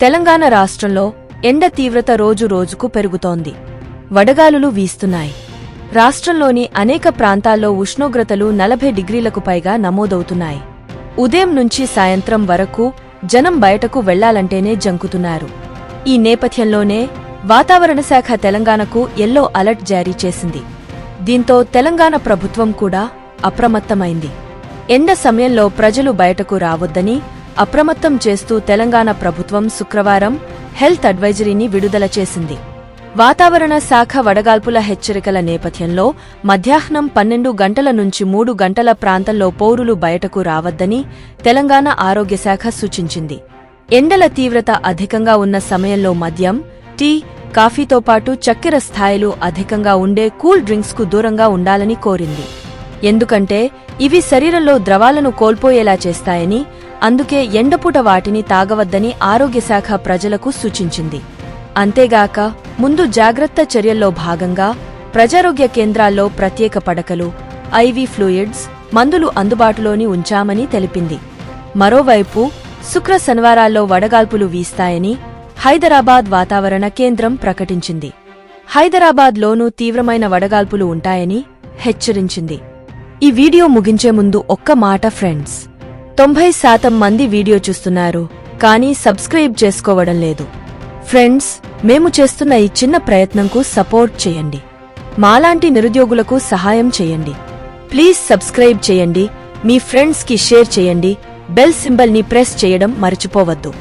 తెలంగాణ రాష్ట్రంలో ఎండ తీవ్రత రోజు రోజుకు పెరుగుతోంది. వడగాలులు వీస్తున్నాయి. రాష్ట్రంలోని అనేక ప్రాంతాల్లో ఉష్ణోగ్రతలు నలభై డిగ్రీలకు పైగా నమోదవుతున్నాయి. ఉదయం నుంచి సాయంత్రం వరకు జనం బయటకు వెళ్ళాలంటేనే జంకుతున్నారు. ఈ నేపథ్యంలోనే వాతావరణ శాఖ తెలంగాణకు ఎల్లో అలర్ట్ జారీ చేసింది. దీంతో తెలంగాణ ప్రభుత్వం కూడా అప్రమత్తమైంది. ఎండ సమయంలో ప్రజలు బయటకు రావొద్దని అప్రమత్తం చేస్తూ తెలంగాణ ప్రభుత్వం శుక్రవారం హెల్త్ అడ్వైజరీని విడుదల చేసింది. వాతావరణ శాఖ వడగాల్పుల హెచ్చరికల నేపథ్యంలో మధ్యాహ్నం పన్నెండు గంటల నుంచి మూడు గంటల ప్రాంతంలో పౌరులు బయటకు రావద్దని తెలంగాణ ఆరోగ్య శాఖ సూచించింది. ఎండల తీవ్రత అధికంగా ఉన్న సమయంలో మద్యం టీ కాఫీతో పాటు చక్కెర స్థాయిలు అధికంగా ఉండే కూల్ డ్రింక్స్కు దూరంగా ఉండాలని కోరింది. ఎందుకంటే ఇవి శరీరంలో ద్రవాలను కోల్పోయేలా చేస్తాయని అందుకే ఎండపూట వాటిని తాగవద్దని ఆరోగ్యశాఖ ప్రజలకు సూచించింది. అంతేగాక ముందు జాగ్రత్త చర్యల్లో భాగంగా ప్రజారోగ్య కేంద్రాల్లో ప్రత్యేక పడకలు ఐవీ ఫ్లూయిడ్స్ మందులు అందుబాటులోని ఉంచామని తెలిపింది. మరోవైపు శుక్ర శనివారాల్లో వడగాల్పులు వీస్తాయని హైదరాబాద్ వాతావరణ కేంద్రం ప్రకటించింది. హైదరాబాద్లోనూ తీవ్రమైన వడగాల్పులు ఉంటాయని హెచ్చరించింది. ఈ వీడియో ముగించే ముందు ఒక్క మాట ఫ్రెండ్స్. తొంభై శాతం మంది వీడియో చూస్తున్నారు కానీ సబ్స్క్రైబ్ చేసుకోవడం లేదు. ఫ్రెండ్స్ మేము చేస్తున్న ఈ చిన్న ప్రయత్నంకు సపోర్ట్ చేయండి. మాలాంటి నిరుద్యోగులకు సహాయం చేయండి. ప్లీజ్ సబ్స్క్రైబ్ చేయండి మీ ఫ్రెండ్స్కి షేర్ చేయండి బెల్ సింబల్ని ప్రెస్ చేయడం మర్చిపోవద్దు.